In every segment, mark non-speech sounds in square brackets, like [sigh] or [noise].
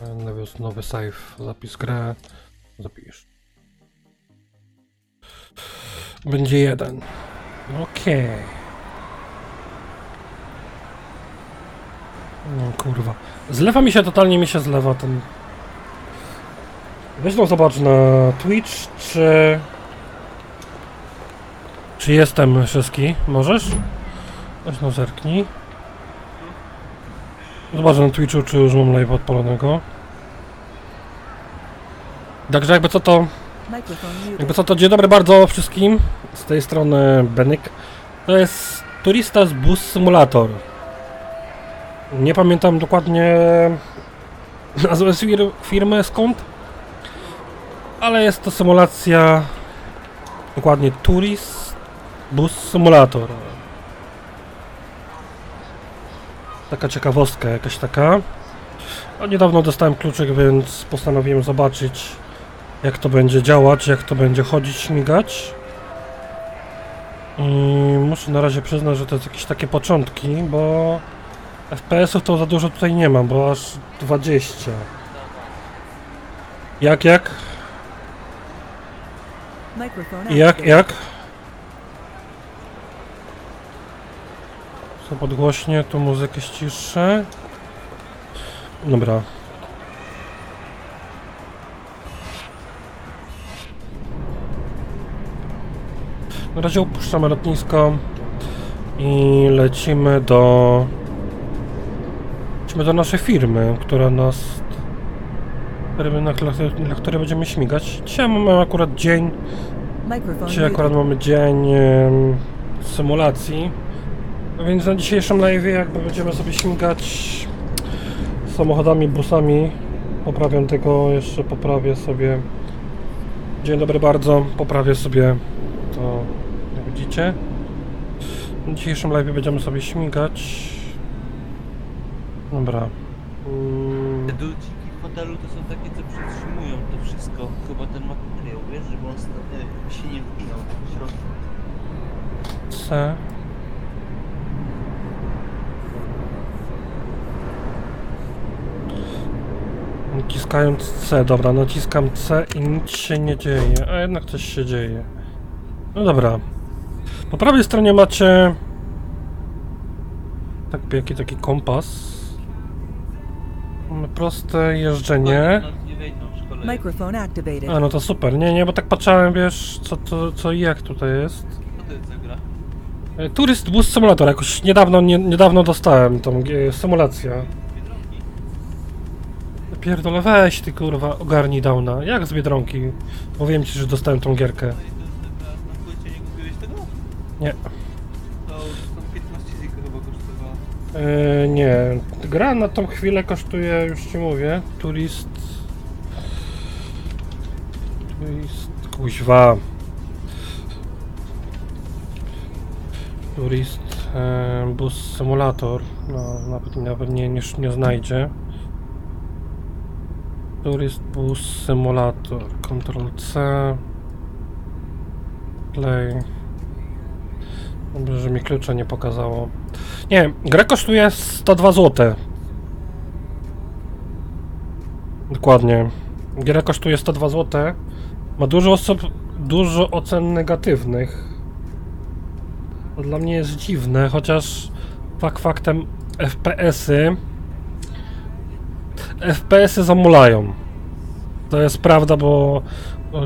Nowy, nowy save, zapis grę, zapisz. Będzie jeden. Okej. No kurwa. Zlewa mi się, totalnie mi się zlewa ten... Weź no zobacz na Twitch, czy... Czy jestem wszystki? Możesz? Weź no zerknij. Zobaczę na Twitchu, czy już mam live odpalonego. Także jakby co to... Jakby co to, dzień dobry bardzo wszystkim. Z tej strony Benyk. To jest Turistas Bus Simulator. Nie pamiętam dokładnie [laughs] nazwy fir- firmy skąd, ale jest to symulacja dokładnie Tourist Bus Simulator. Taka ciekawostka jakaś taka. A niedawno dostałem kluczyk, więc postanowiłem zobaczyć jak to będzie działać, jak to będzie chodzić, śmigać. I muszę na razie przyznać, że to jest jakieś takie początki, bo FPS-ów to za dużo tutaj nie mam, bo aż 20. Jak, jak? Jak, jak? Co podgłośnie, tu muzykę ściszę. Dobra. Na razie opuszczamy lotnisko i lecimy do... Lecimy do naszej firmy, która nas... Na, na, na której będziemy śmigać. Dzisiaj mamy akurat dzień Dzisiaj akurat mamy dzień symulacji, a więc na dzisiejszym live jakby będziemy sobie śmigać samochodami, busami. Poprawiam tego, jeszcze poprawię sobie. Dzień dobry bardzo, poprawię sobie to, jak widzicie. Na dzisiejszym live będziemy sobie śmigać. Dobra. Mm, Te dulciki w fotelu to są takie, co przytrzymują to wszystko. Chyba ten materiał, wiesz, żeby on e, się nie wpinał w środku. C. Naciskając C, dobra, naciskam C i nic się nie dzieje, a jednak coś się dzieje. No dobra. Po prawej stronie macie tak, jaki taki kompas. Mamy proste jeżdżenie. Microphone activated. A no to super, nie, nie, bo tak patrzałem, wiesz, co, to, co i jak tutaj jest. Co to jest za gra? E, Turyst Bus Simulator, jakoś niedawno, nie, niedawno dostałem tą e, symulację. Pierdolę, weź ty kurwa, ogarnij downa. Jak z Biedronki? Powiem ci, że dostałem tą gierkę. Nie? Nie. To tam 15 ziko chyba. E, nie, gra na tą chwilę kosztuje, już ci mówię, Turist... Turist... kuźwa. Turist e, Bus Simulator. No, nawet, nawet nie, nie, nie znajdzie. Turist Bus Simulator. Ctrl C. Play. Dobrze, że mi klucza nie pokazało. Nie, gra kosztuje 102 zł. Dokładnie. Gra kosztuje 102 zł. Ma dużo osób, dużo ocen negatywnych. To dla mnie jest dziwne, chociaż fakt faktem FPS-y FPS-y zamulają. To jest prawda, bo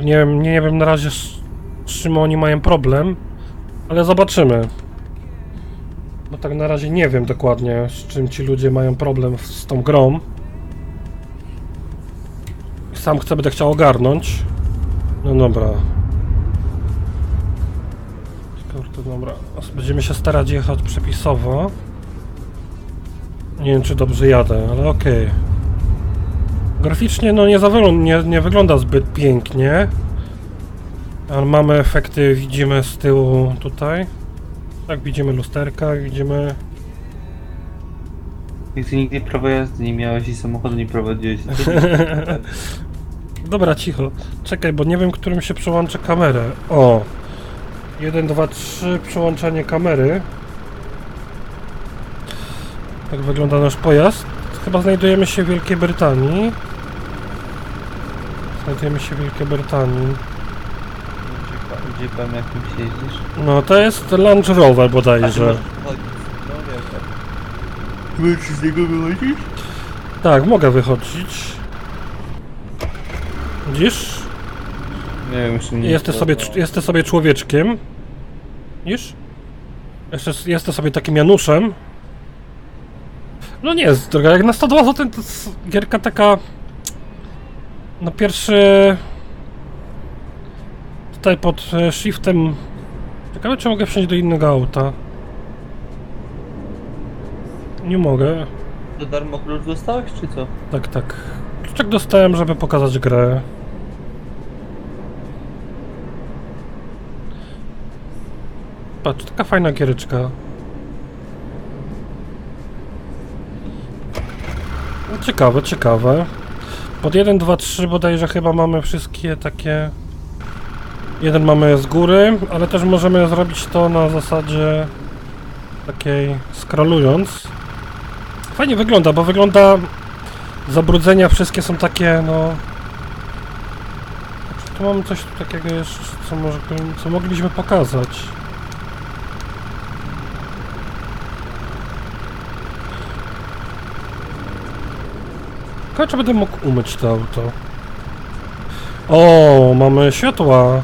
nie wiem, nie wiem na razie z, z czym oni mają problem, ale zobaczymy. Bo tak na razie nie wiem dokładnie, z czym ci ludzie mają problem z tą grą. Sam chcę, będę chciał ogarnąć. No dobra. Kurde, dobra. Będziemy się starać jechać przepisowo. Nie wiem, czy dobrze jadę, ale okej. Graficznie no nie, nie, nie wygląda zbyt pięknie. Ale mamy efekty, widzimy z tyłu tutaj. Tak, widzimy lusterka, widzimy... Jak ty nigdy prawa jazdy nie miałeś i samochodu nie prowadziłeś. [laughs] Dobra, cicho. Czekaj, bo nie wiem, którym się przełącza kamerę. O! 1, 2, 3, przełączanie kamery. Tak wygląda nasz pojazd. chyba znajdujemy się w Wielkiej Brytanii. Znajdujemy się w Wielkiej Brytanii. Gdzie pan, gdzie pan jakimś jeździsz? No to jest Land Rover bodajże. No tak. Możesz z niego wychodzić? Tak, mogę wychodzić. Widzisz? Nie wiem, jeszcze nie Jesteś sobie, jesteś sobie człowieczkiem. Widzisz? Jeszcze jesteś sobie takim Januszem. No nie jest droga, jak na 102 zł to jest gierka taka... Na pierwszy... Tutaj pod e, shiftem... Ciekawe czy mogę wsiąść do innego auta. Nie mogę. To darmo klucz dostałeś, czy co? Tak, tak. Kluczek dostałem, żeby pokazać grę. Patrz, taka fajna giereczka. No, Ciekawe, ciekawe. Pod 1, 2, 3 bodajże chyba mamy wszystkie takie... Jeden mamy z góry, ale też możemy zrobić to na zasadzie takiej scrollując. Fajnie wygląda, bo wygląda zabrudzenia wszystkie są takie, no... Czy tu mamy coś takiego jeszcze, co, może, co mogliśmy pokazać? Ciekawe, czy będę mógł umyć to auto. O, mamy światła.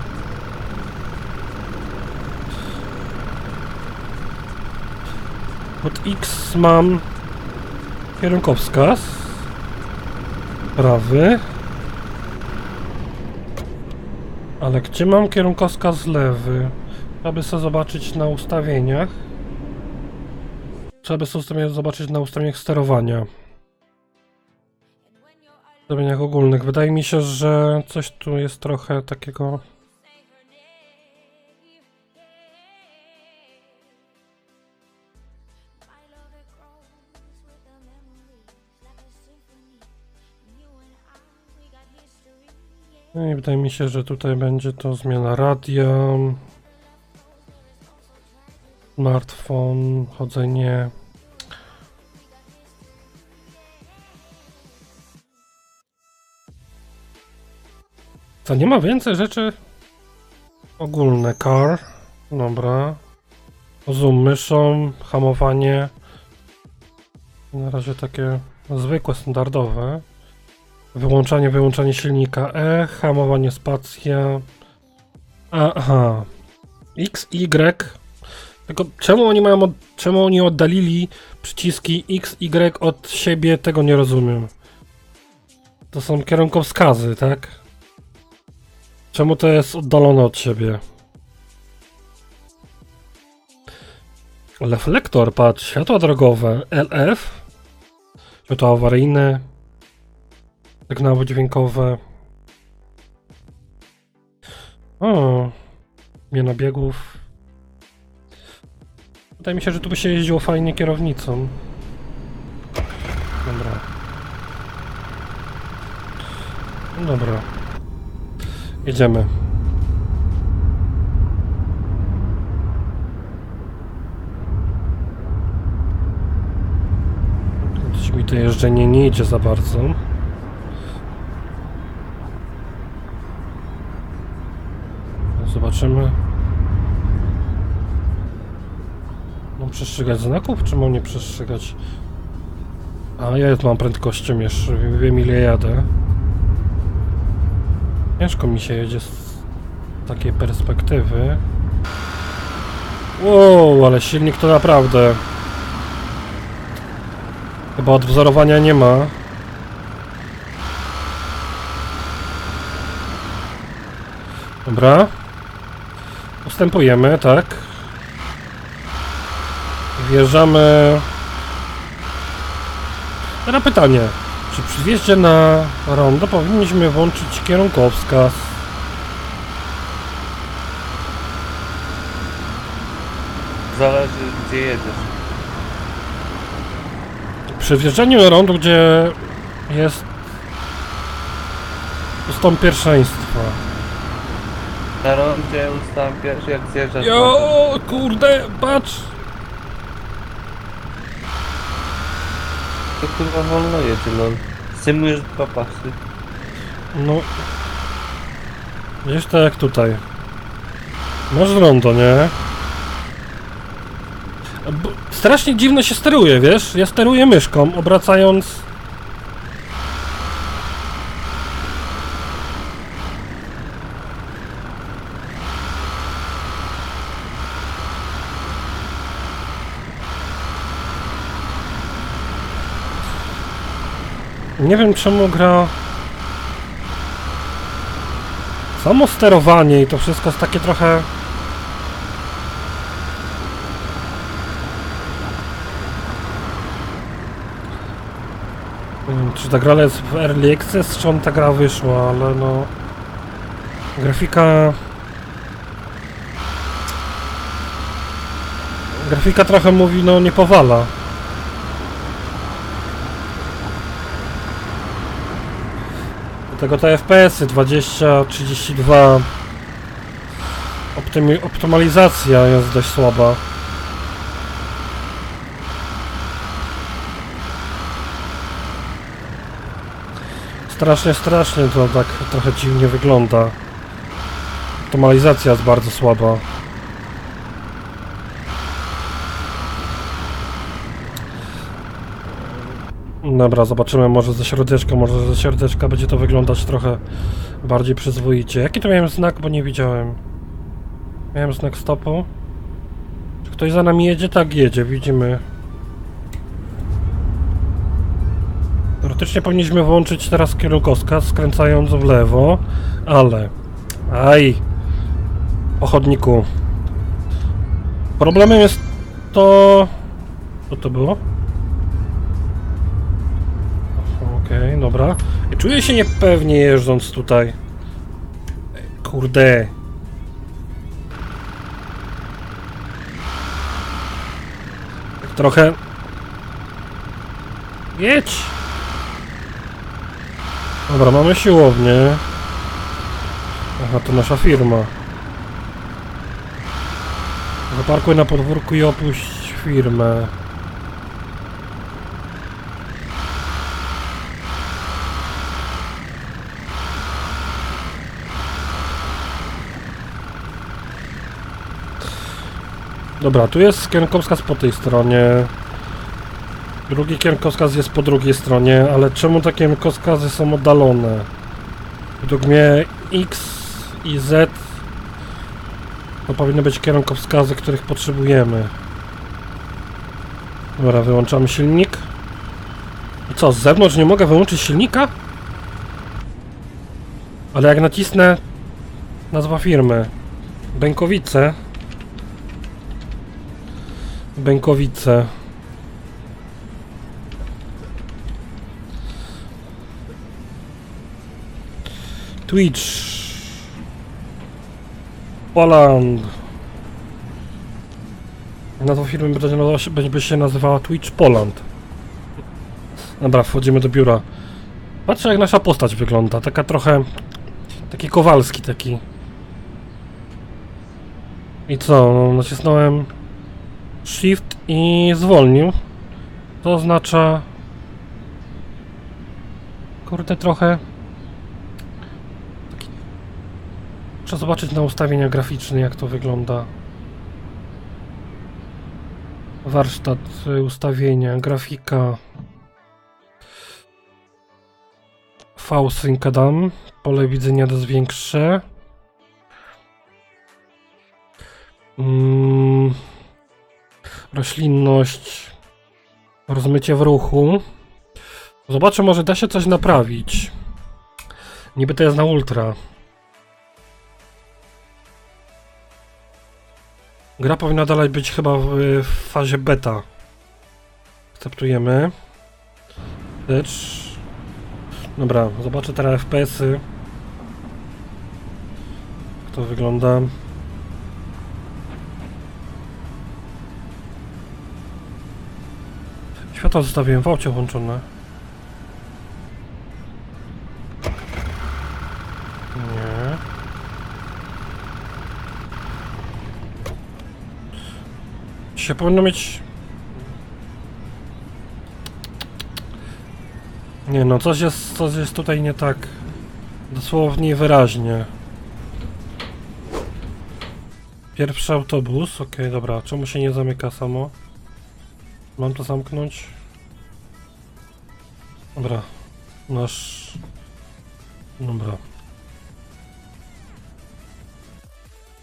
Pod X mam kierunkowskaz. Prawy. Ale gdzie mam kierunkowskaz lewy? Trzeba by sobie zobaczyć na ustawieniach. Trzeba by sobie zobaczyć na ustawieniach sterowania. W ustawieniach ogólnych. Wydaje mi się, że coś tu jest trochę takiego... No i wydaje mi się, że tutaj będzie to zmiana radia, smartfon, chodzenie. Co, nie ma więcej rzeczy? Ogólne car, dobra. Zoom myszą, hamowanie. Na razie takie zwykłe, standardowe. Wyłączanie, wyłączanie silnika E, hamowanie spacja. Aha. X, Y. Tylko czemu oni mają, od, czemu oni oddalili przyciski X, Y od siebie, tego nie rozumiem. To są kierunkowskazy, tak? Czemu to jest oddalone od siebie? Reflektor, patrz, światła drogowe, LF, światła awaryjne, Sygnały dźwiękowe. O, zmiana biegów. Wydaje mi się, że tu by się jeździło fajnie kierownicą. Dobra. No Dobra. Jedziemy. Coś mi to jeżdżenie nie idzie za bardzo. Zobaczymy. Mam przestrzegać znaków, czy mam nie przestrzegać? A ja mam prędkością jeszcze, wiem ile jadę. Ciężko mi się jedzie z takiej perspektywy. Wow, ale silnik to naprawdę... Chyba odwzorowania nie ma. Dobra. Postępujemy, tak. Wjeżdżamy. Na pytanie. Przy wjeździe na rondo powinniśmy włączyć kierunkowskaz? Zależy gdzie jedziesz. Przy wjeżdżaniu na rondo, gdzie jest ustąp pierwszeństwa. Na rondzie pierwszy jak zjeżdżasz. Jo, kurde, patrz! To kurwa wolno jedzie, lol. Zdejmujesz dwa pasy. No. Wiesz to jak tutaj. Masz rondo, nie? B strasznie dziwno się steruje, wiesz? Ja steruję myszką, obracając... Nie wiem czemu gra... Samo sterowanie i to wszystko jest takie trochę... Nie wiem, czy ta gra jest w Early Access, czy on ta gra wyszła, ale no... Grafika... Grafika trochę mówi, no nie powala. Tego te FPS-y 20, 32. Optymi optymalizacja jest dość słaba. Strasznie, strasznie to tak trochę dziwnie wygląda. Optymalizacja jest bardzo słaba. Dobra, zobaczymy może ze środeczka, może ze środeczka będzie to wyglądać trochę bardziej przyzwoicie. Jaki to miałem znak, bo nie widziałem. Miałem znak stopu. Czy ktoś za nami jedzie? Tak, jedzie, widzimy. Teoretycznie powinniśmy włączyć teraz kierunkowskaz, skręcając w lewo, ale... Aj! Po chodniku. Problemem jest to... Co to było? Dobra. Czuję się niepewnie jeżdżąc tutaj. Kurde. Trochę... Jedź! Dobra, mamy siłownię. Aha, to nasza firma. Zaparkuj na podwórku i opuść firmę. Dobra, tu jest kierunkowskaz po tej stronie. Drugi kierunkowskaz jest po drugiej stronie, ale czemu te kierunkowskazy są oddalone? Według mnie X i Z to powinny być kierunkowskazy, których potrzebujemy. Dobra, wyłączamy silnik. I co, z zewnątrz nie mogę wyłączyć silnika? Ale jak nacisnę nazwa firmy Bękowice Bękowice. Twitch. Poland. Nazwa firmy będzie, się- będzie się nazywała Twitch Poland. Dobra, wchodzimy do biura. Patrzę jak nasza postać wygląda. Taka trochę... Taki Kowalski taki. I co? No, nacisnąłem... Shift i zwolnił. To oznacza... Kurde, trochę... Muszę zobaczyć na ustawienia graficzne, jak to wygląda. Warsztat, y, ustawienia, grafika. V-Sync dam. Pole widzenia to zwiększę. Mm roślinność, rozmycie w ruchu. Zobaczę, może da się coś naprawić. Niby to jest na ultra. Gra powinna dalej być chyba w, w fazie beta. Akceptujemy. Lecz... Dobra, zobaczę teraz FPS-y. Jak to wygląda. Światło zostawiłem w aucie włączone. Nie. Dzisiaj powinno mieć... Nie no, coś jest, coś jest tutaj nie tak. Dosłownie wyraźnie. Pierwszy autobus, okej, dobra. Czemu się nie zamyka samo? Mam to zamknąć? Dobra. Nasz... Dobra.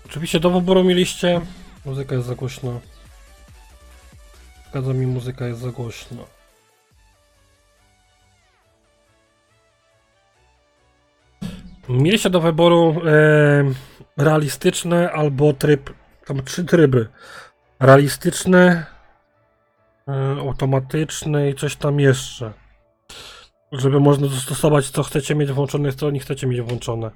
Oczywiście do wyboru mieliście... Muzyka jest za głośna. Zgadza mi, muzyka jest za głośna. Mieliście do wyboru e, realistyczne albo tryb, tam trzy tryby. Realistyczny, e, automatyczny i coś tam jeszcze. Żeby można dostosować co chcecie mieć włączone, co nie chcecie mieć włączone.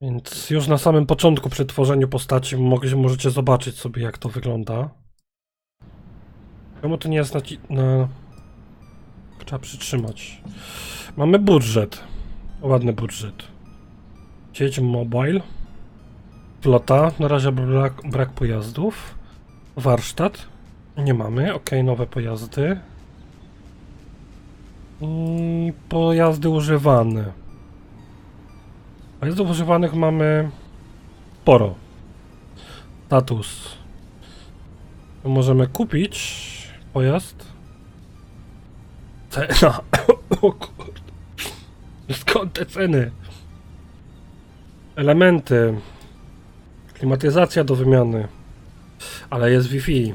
Więc już na samym początku przy tworzeniu postaci możecie zobaczyć sobie jak to wygląda. Czemu to nie jest na... na... Trzeba przytrzymać. Mamy budżet. Ładny budżet. Sieć mobile. Flota. Na razie brak, brak pojazdów. Warsztat. Nie mamy. Ok, nowe pojazdy. I pojazdy używane. Pojazdów używanych mamy sporo. Status. Możemy kupić pojazd. Cena. [coughs] O kurde. Skąd te ceny? Elementy. Klimatyzacja do wymiany. Ale jest Wi-Fi.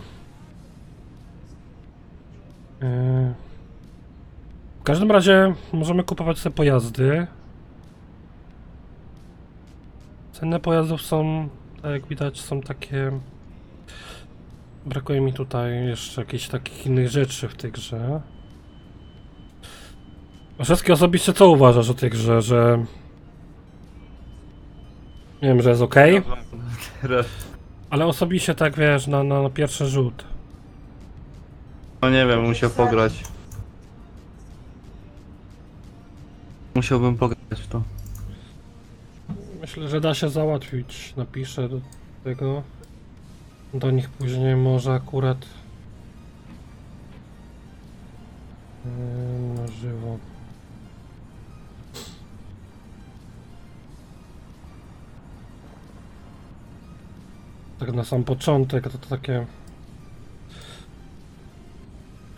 Yy. W każdym razie możemy kupować sobie pojazdy. Ceny pojazdów są, tak jak widać, są takie. Brakuje mi tutaj jeszcze jakichś takich innych rzeczy w tej grze. Wszystkie osobiście co uważasz o tej grze, że... Nie wiem, że jest ok, [laughs] ale osobiście tak wiesz, na, na, na pierwszy rzut. No nie wiem, musiał pograć. Musiałbym pograć w to. Myślę, że da się załatwić. Napiszę do tego. Do nich później może akurat. Yy, Na żywo. Tak na sam początek to, to takie.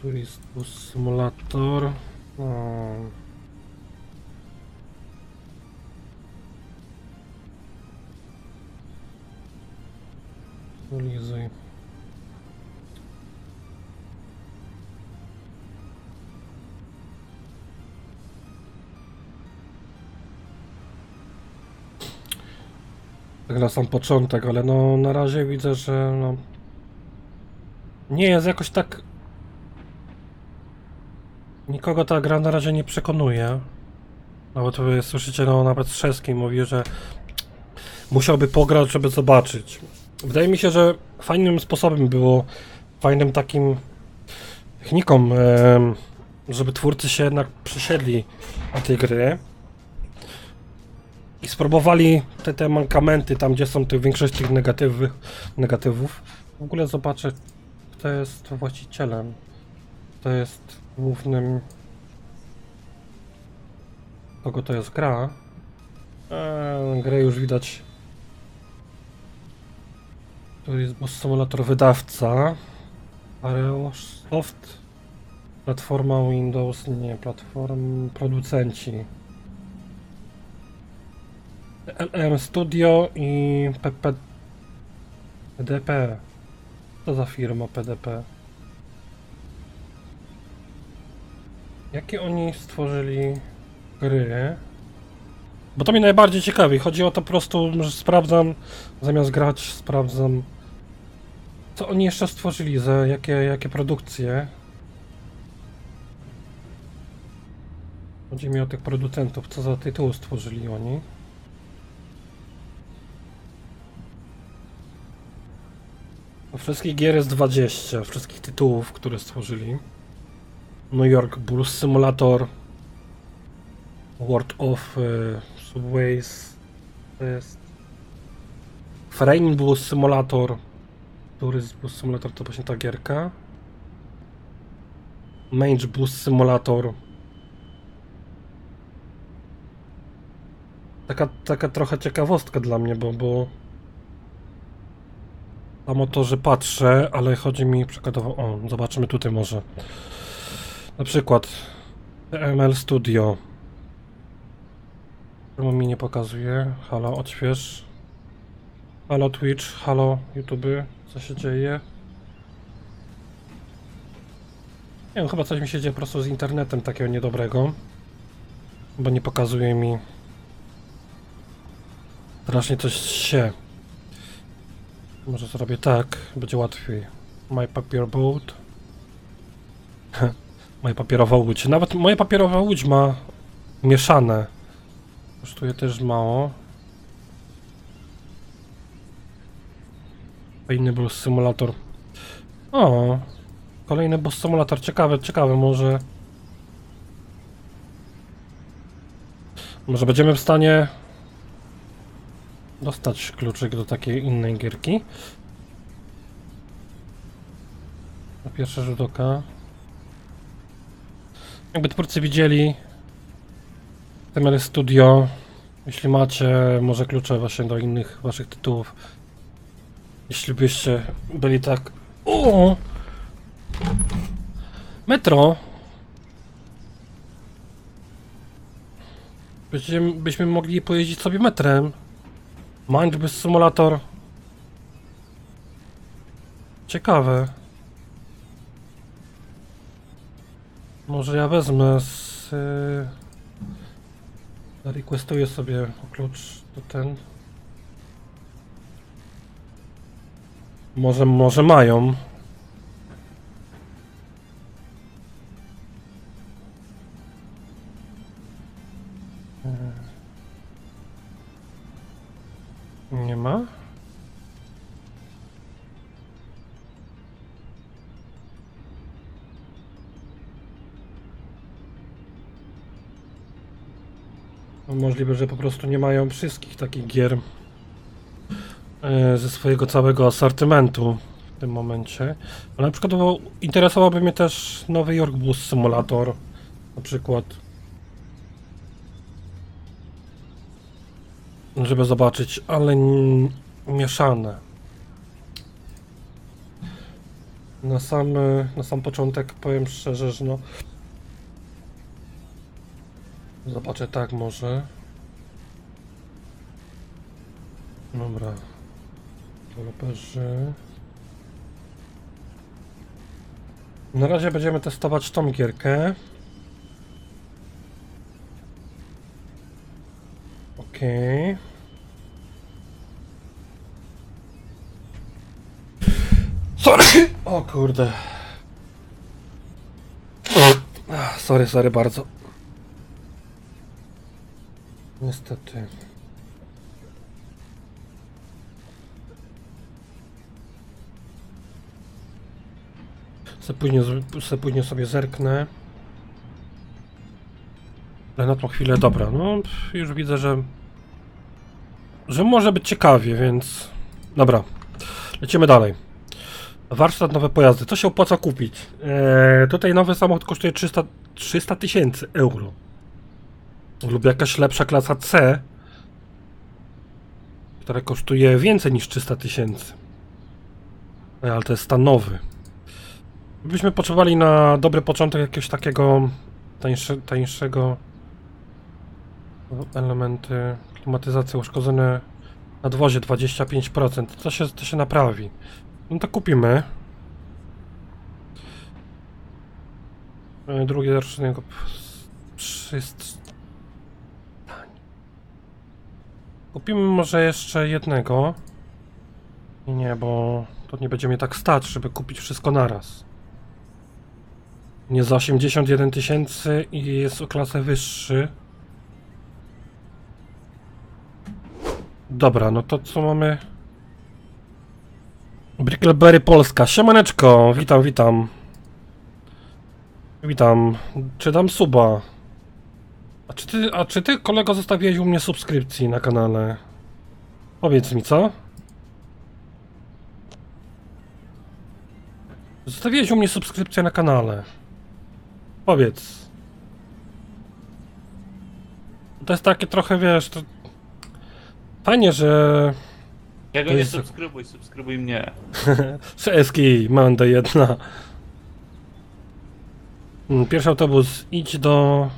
Turistus Simulator. No. Lizuj. Tak na sam początek, ale no na razie widzę, że no nie jest jakoś tak nikogo ta gra na razie nie przekonuje. Nawet wy słyszycie, no nawet Strzeski mówi, że musiałby pograć, żeby zobaczyć. Wydaje mi się, że fajnym sposobem było, fajnym takim techniką, żeby twórcy się jednak przysiedli na tej gry i spróbowali te, te mankamenty, tam gdzie są te, większość tych negatywy, negatywów. W ogóle zobaczę, kto jest właścicielem, kto jest głównym, kogo to jest gra. Eee, grę już widać to jest Boss Simulator wydawca. Areosoft. Platforma Windows, nie, platform producenci. LM Studio i PP... PDP. Co za firma PDP? Jakie oni stworzyli gry? Bo to mnie najbardziej ciekawi. Chodzi o to po prostu, że sprawdzam, zamiast grać, sprawdzam, co oni jeszcze stworzyli, za jakie, jakie produkcje. Chodzi mi o tych producentów, co za tytuły stworzyli oni. Wszystkich gier jest 20, wszystkich tytułów, które stworzyli. New York Bulls Simulator, World of e, Subways, to jest Rainbow Simulator, Tourism Bus Simulator to właśnie ta gierka. Mange Bus Simulator. Taka, taka trochę ciekawostka dla mnie, bo, bo na motorze patrzę, ale chodzi mi przykładowo, o, zobaczmy tutaj może. Na przykład ML Studio. Czemu mi nie pokazuje? Halo, odśwież. Halo Twitch, halo YouTube, co się dzieje? Nie wiem, chyba coś mi się dzieje po prostu z internetem takiego niedobrego. Bo nie pokazuje mi. Strasznie coś się. Może zrobię tak, będzie łatwiej. My papier boat. [laughs] Moja papierowa łódź. Nawet moja papierowa łódź ma mieszane. Kosztuje też mało. Inny bus symulator. O, kolejny bus symulator. Ciekawe, ciekawe, może. Może będziemy w stanie dostać kluczyk do takiej innej gierki. Na pierwszy rzut oka. Jakby twórcy widzieli TML Studio, jeśli macie może klucze właśnie do innych waszych tytułów, jeśli byście byli tak... O! Metro! Byśmy, byśmy mogli pojeździć sobie metrem. Mindbus Simulator. Ciekawe. Może ja wezmę z... Yy... Requestuję sobie klucz do ten. Może, może mają. Że po prostu nie mają wszystkich takich gier e, ze swojego całego asortymentu w tym momencie. Ale na przykład interesowałby mnie też Nowy Jork Bus Simulator na przykład. Żeby zobaczyć, ale mieszane. Na sam, e, na sam początek powiem szczerze, że no Zobaczę tak może. Dobra. Deweloperzy. Na razie będziemy testować tą gierkę. Okej. Sorry! O kurde. Sorry, sorry bardzo. Niestety. Se później, se później sobie zerknę. Ale na tą chwilę, dobra, no już widzę, że że może być ciekawie, więc dobra, lecimy dalej. Warsztat, nowe pojazdy. Co się opłaca kupić? Eee, tutaj nowy samochód kosztuje 300 300 tysięcy euro lub jakaś lepsza klasa C, która kosztuje więcej niż 300 tysięcy. No, Ale to jest stanowy. Byśmy potrzebowali na dobry początek jakiegoś takiego tańsze, tańszego elementy klimatyzacji uszkodzone nadwozie 25%. To się, to się naprawi. No to kupimy. E, Drugie rocznego 300 Kupimy może jeszcze jednego. Nie, bo to nie będzie mnie tak stać, żeby kupić wszystko naraz. Nie za 81 tysięcy i jest o klasę wyższy. Dobra, no to co mamy? Brickleberry Polska. Siemaneczko, witam, witam. Witam. Czy dam suba? A czy ty, a czy ty kolego zostawiłeś u mnie subskrypcji na kanale? Powiedz mi, co? Zostawiłeś u mnie subskrypcję na kanale. Powiedz. To jest takie trochę, wiesz, to... Fajnie, że... Ja go nie jest- subskrybuj, subskrybuj mnie. [laughs] Czeski, manda jedna. Mm, Pierwszy autobus, idź do...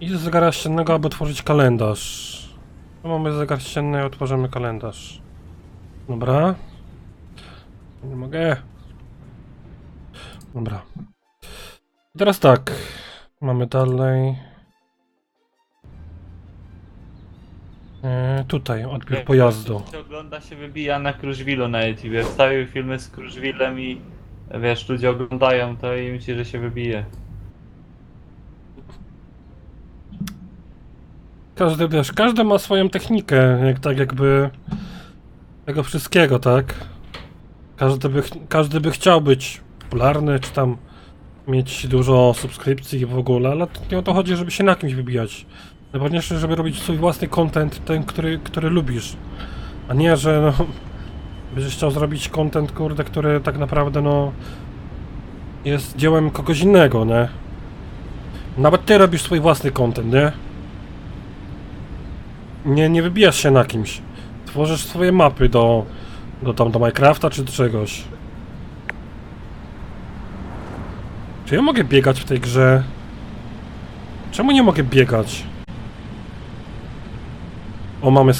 Idź do zegara ściennego, aby otworzyć kalendarz. Tu mamy zegar ścienny i otworzymy kalendarz. Dobra. Nie mogę. Dobra. I teraz tak. Mamy dalej. E, tutaj, odbiór pojazdu. Się ogląda się wybija na Kruszwilu na YouTube. Wstawił filmy z Kruszwilem i wiesz, ludzie oglądają to i myśli, że się wybije. Każdy, wiesz, każdy ma swoją technikę, jak tak jakby tego wszystkiego, tak? Każdy by, ch- każdy by chciał być popularny, czy tam mieć dużo subskrypcji i w ogóle, ale to nie o to chodzi, żeby się na kimś wybijać. Najważniejsze, żeby robić swój własny content, ten, który, który lubisz. A nie, że no, będziesz chciał zrobić content, kurde, który tak naprawdę, no, jest dziełem kogoś innego, nie? Nawet ty robisz swój własny content, nie? Nie, nie wybijasz się na kimś. Tworzysz swoje mapy do, do tam do Minecrafta czy do czegoś. Ja mogę biegać w tej grze? Czemu nie mogę biegać? O, mamy